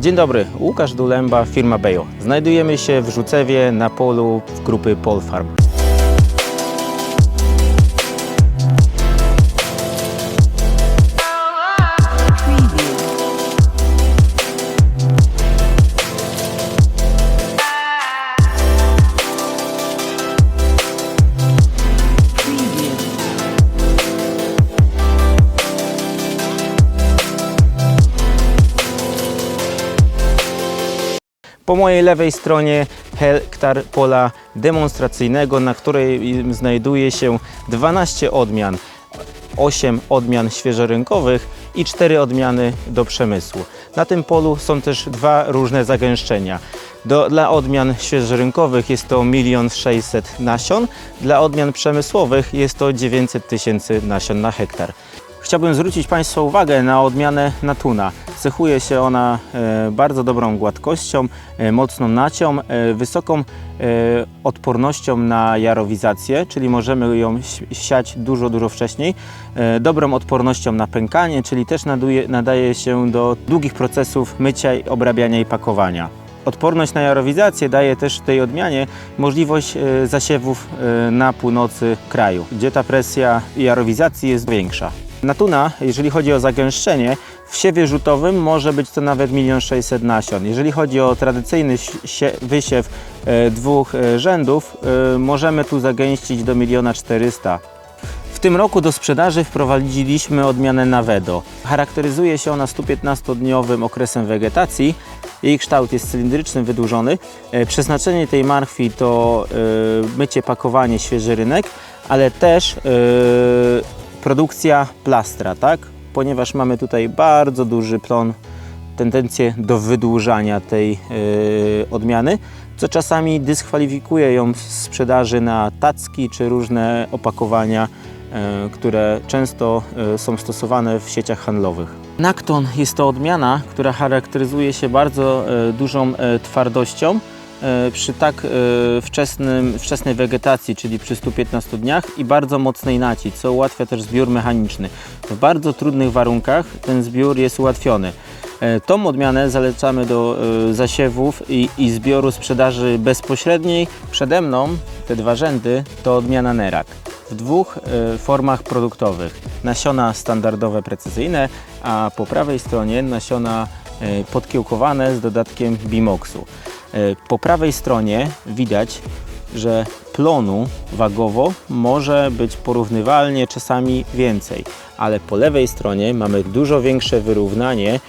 Dzień dobry, Łukasz Dulemba, firma Bejo. Znajdujemy się w Rzucewie na polu grupy Polfarm. Po mojej lewej stronie hektar pola demonstracyjnego, na której znajduje się 12 odmian, 8 odmian świeżorynkowych i 4 odmiany do przemysłu. Na tym polu są też dwa różne zagęszczenia. Do, dla odmian świeżorynkowych jest to 1 600 nasion, dla odmian przemysłowych jest to 900 tysięcy nasion na hektar. Chciałbym zwrócić Państwa uwagę na odmianę natuna. Cechuje się ona e, bardzo dobrą gładkością, e, mocną nacią, e, wysoką odpornością na jarowizację, czyli możemy ją siać dużo, dużo wcześniej. Dobrą odpornością na pękanie, czyli też nadaje się do długich procesów mycia, obrabiania i pakowania. Odporność na jarowizację daje też tej odmianie możliwość zasiewów na północy kraju, gdzie ta presja jarowizacji jest większa. Natuna, jeżeli chodzi o zagęszczenie, w siewie rzutowym może być to nawet 1 600 nasion. Jeżeli chodzi o tradycyjny sie- wysiew e, dwóch e, rzędów, e, możemy tu zagęścić do 1 400 w tym roku do sprzedaży wprowadziliśmy odmianę Navedo. Charakteryzuje się ona 115-dniowym okresem wegetacji. Jej kształt jest cylindryczny, wydłużony. Przeznaczenie tej marchwi to mycie, pakowanie, świeży rynek, ale też produkcja plastra, tak? Ponieważ mamy tutaj bardzo duży plon, tendencję do wydłużania tej e, odmiany, co czasami dyskwalifikuje ją z sprzedaży na tacki czy różne opakowania, e, które często e, są stosowane w sieciach handlowych. Nakton jest to odmiana, która charakteryzuje się bardzo e, dużą e, twardością przy tak e, wczesnym, wczesnej wegetacji, czyli przy 115 dniach i bardzo mocnej naci, co ułatwia też zbiór mechaniczny. W bardzo trudnych warunkach ten zbiór jest ułatwiony. E, Tą odmianę zalecamy do e, zasiewów i, i zbioru sprzedaży bezpośredniej. Przede mną te dwa rzędy to odmiana Nerak w dwóch e, formach produktowych. Nasiona standardowe, precyzyjne, a po prawej stronie nasiona e, podkiełkowane z dodatkiem Bimoxu. E, Po prawej stronie widać, że plonu wagowo może być porównywalnie, czasami więcej, ale po lewej stronie mamy dużo większe wyrównanie e,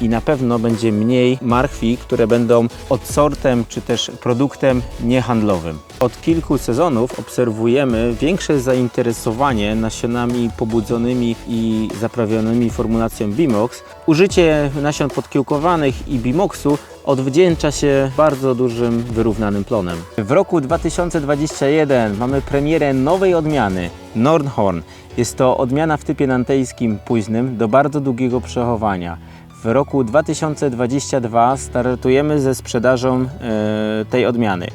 i na pewno będzie mniej marchwi, które będą odsortem czy też produktem niehandlowym. Od kilku sezonów obserwujemy większe zainteresowanie nasionami pobudzonymi i zaprawionymi formulacją Bimox. Użycie nasion podkiełkowanych i Bimoxu odwdzięcza się bardzo dużym wyrównanym plonem. W roku 2021 mamy premierę nowej odmiany Nordhorn. Jest to odmiana w typie nantejskim późnym do bardzo długiego przechowania. W roku 2022 startujemy ze sprzedażą e, tej odmiany.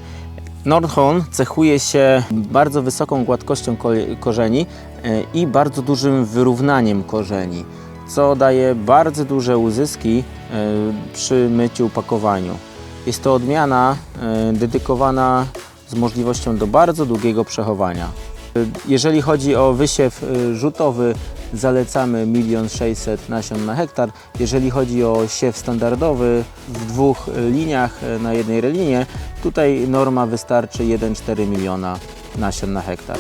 Nordhorn cechuje się bardzo wysoką gładkością ko- korzeni e, i bardzo dużym wyrównaniem korzeni, co daje bardzo duże uzyski e, przy myciu pakowaniu. Jest to odmiana e, dedykowana z możliwością do bardzo długiego przechowania. Jeżeli chodzi o wysiew e, rzutowy, zalecamy 1 600 nasion na hektar. Jeżeli chodzi o siew standardowy w dwóch liniach na jednej relinie, tutaj norma wystarczy 1,4 miliona nasion na hektar.